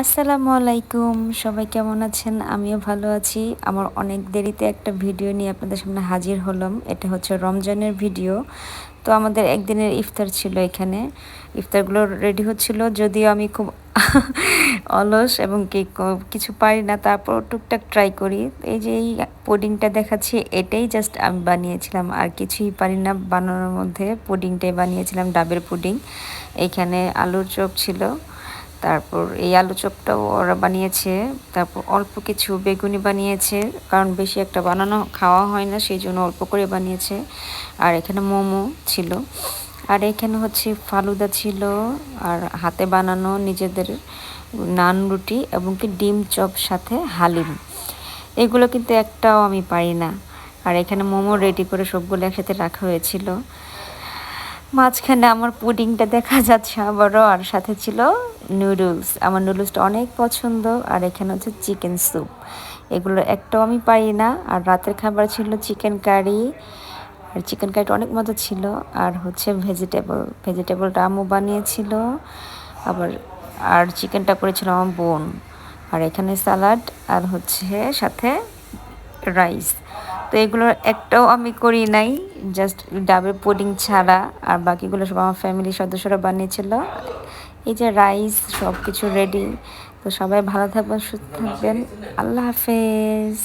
আসসালামু আলাইকুম, সবাই কেমন আছেন? আমিও ভালো আছি। আমার অনেক দেরিতে একটা ভিডিও নিয়ে আপনাদের সামনে হাজির হলাম। এটা হচ্ছে রমজানের ভিডিও। তো আমাদের একদিনের ইফতার ছিল এখানে। ইফতারগুলো রেডি হচ্ছিল। যদিও আমি খুব অলস এবং কি কিছু পারি না তারপর টুকটাক ট্রাই করি। এই যে এই পুডিংটা দেখাচ্ছি, এটাই জাস্ট আমি বানিয়েছিলাম। আর কিছুই পারি না বানানোর মধ্যে। পুডিংটাই বানিয়েছিলাম, ডাবের পুডিং। এইখানে আলুর চপ ছিল। তারপর এই আলু চপটাও ওরা বানিয়েছে, তারপর অল্প কিছু বেগুনি বানিয়েছে, কারণ বেশি একটা বানানো, খাওয়া হয় না সেই জন্য অল্প করে বানিয়েছে। আর এখানে মোমো ছিল। আর এখানে হচ্ছে ফালুদা ছিল, আর হাতে বানানো নিজেদের নান রুটি এবং কি ডিম চপ সাথে হালিম। এগুলো কিন্তু একটাও আমি পারি না। আর এখানে মোমো রেডি করে সবগুলো একসাথে রাখা হয়েছিল। মাঝখানে আমার পুডিংটা দেখা যাচ্ছে আবারও, আর সাথে ছিল নুডলস আমার নুডলসটা অনেক পছন্দ, আর এখানে হচ্ছে চিকেন স্যুপ এগুলো একটাও আমি পারি না, আর রাতের খাবার ছিল চিকেন কারি আর চিকেন কারিটা অনেক মজা ছিল, আর হচ্ছে ভেজিটেবল ভেজিটেবলটা আমু বানিয়েছিল, আবার, আর চিকেনটা করেছিল আমার বোন। আর এখানে স্যালাড আর হচ্ছে সাথে রাইস তো এগুলোর একটাও আমি করি নাই জাস্ট ডাবের পুডিং ছাড়া, আর বাকিগুলো সব আমার ফ্যামিলির সদস্যরা বানিয়েছিল। এই যে রাইস সব কিছু রেডি তো সবাই ভালো থাকবেন সুস্থ থাকবেন। আল্লাহ হাফেজ।